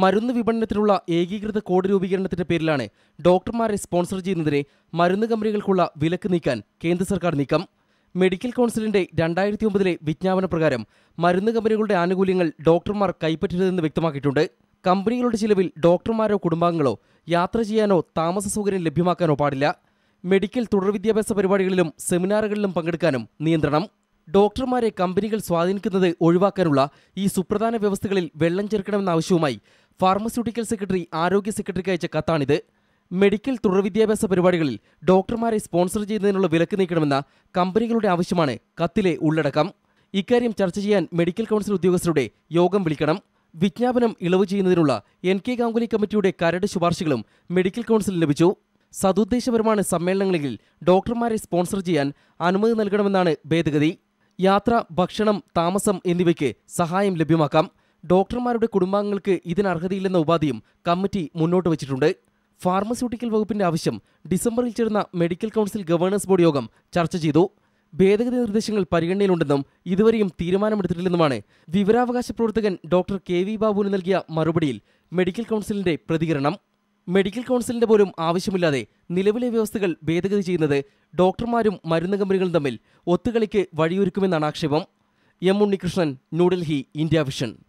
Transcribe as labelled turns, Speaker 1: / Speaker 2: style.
Speaker 1: മരുന്ന് വിപണനത്തിലുള്ള ഏകീകൃത കോഡ് രൂപീകരണത്തിന്റെ പേരിലാണ് ഡോക്ടർമാരെ സ്പോൺസർ ചെയ്യുന്നതിനെ മരുന്ന് കമ്പനികൾക്കുള്ള വിലക്ക് നീക്കാൻ കേന്ദ്ര സർക്കാർ നീക്കം. മെഡിക്കൽ കൗൺസിലിന്റെ രണ്ടായിരത്തി ഒമ്പതിലെ വിജ്ഞാപന പ്രകാരം മരുന്ന് കമ്പനികളുടെ ആനുകൂല്യങ്ങൾ ഡോക്ടർമാർ കൈപ്പറ്റരുതെന്ന് വ്യക്തമാക്കിയിട്ടുണ്ട്. കമ്പനികളുടെ ചിലവിൽ ഡോക്ടർമാരോ കുടുംബാംഗങ്ങളോ യാത്ര ചെയ്യാനോ താമസ സൗകര്യം ലഭ്യമാക്കാനോ പാടില്ല. മെഡിക്കൽ തുടർ വിദ്യാഭ്യാസ പരിപാടികളിലും സെമിനാറുകളിലും പങ്കെടുക്കാനും നിയന്ത്രണം. ഡോക്ടർമാരെ കമ്പനികൾ സ്വാധീനിക്കുന്നത് ഒഴിവാക്കാനുള്ള ഈ സുപ്രധാന വ്യവസ്ഥകളിൽ വെള്ളം ചേർക്കണമെന്ന ആവശ്യവുമായി ഫാർമസ്യൂട്ടിക്കൽ സെക്രട്ടറി ആരോഗ്യ സെക്രട്ടറിക്ക് അയച്ച കത്താണിത്. മെഡിക്കൽ തുടർ വിദ്യാഭ്യാസ പരിപാടികളിൽ ഡോക്ടർമാരെ സ്പോൺസർ ചെയ്യുന്നതിനുള്ള വിലക്ക് നീക്കണമെന്ന കമ്പനികളുടെ ആവശ്യമാണ് കത്തിലെ ഉള്ളടക്കം. ഇക്കാര്യം ചർച്ച ചെയ്യാൻ മെഡിക്കൽ കൗൺസിൽ ഉദ്യോഗസ്ഥരുടെ യോഗം വിളിക്കണം. വിജ്ഞാപനം ഇളവ് ചെയ്യുന്നതിനുള്ള എൻ കെ ഗാംഗുലി കമ്മിറ്റിയുടെ കരട് ശുപാർശകളും മെഡിക്കൽ കൗൺസിൽ ലഭിച്ചു. സതുദ്ദേശപരമാണ് സമ്മേളനങ്ങളിൽ ഡോക്ടർമാരെ സ്പോൺസർ ചെയ്യാൻ അനുമതി നൽകണമെന്നാണ് ഭേദഗതി. യാത്ര ഭക്ഷണം താമസം എന്നിവയ്ക്ക് സഹായം ലഭ്യമാക്കാം. ഡോക്ടർമാരുടെ കുടുംബാംഗങ്ങൾക്ക് ഇതിന് അർഹതയില്ലെന്ന ഉപാധിയും കമ്മിറ്റി മുന്നോട്ട് വച്ചിട്ടുണ്ട്. ഫാർമസ്യൂട്ടിക്കൽ വകുപ്പിന്റെ ആവശ്യം ഡിസംബറിൽ ചേർന്ന മെഡിക്കൽ കൗൺസിൽ ഗവേണൻസ് ബോർഡ് യോഗം ചർച്ച ചെയ്തു. ഭേദഗതി നിർദ്ദേശങ്ങൾ പരിഗണനയിലുണ്ടെന്നും ഇതുവരെയും തീരുമാനമെടുത്തിട്ടില്ലെന്നുമാണ് വിവരാവകാശ പ്രവർത്തകൻ ഡോക്ടർ കെ. വി. ബാബുവിന് നൽകിയ മറുപടിയിൽ മെഡിക്കൽ കൗൺസിലിന്റെ പ്രതികരണം. മെഡിക്കൽ കൗൺസിലിന്റെ പോലും ആവശ്യമില്ലാതെ നിലവിലെ വ്യവസ്ഥകൾ ഭേദഗതി ചെയ്യുന്നത് ഡോക്ടർമാരും മരുന്ന് കമ്പനികളും തമ്മിൽ ഒത്തുകളിക്ക് വഴിയൊരുക്കുമെന്നാണ് ആക്ഷേപം. M Unnikrishnan New Delhi India vision.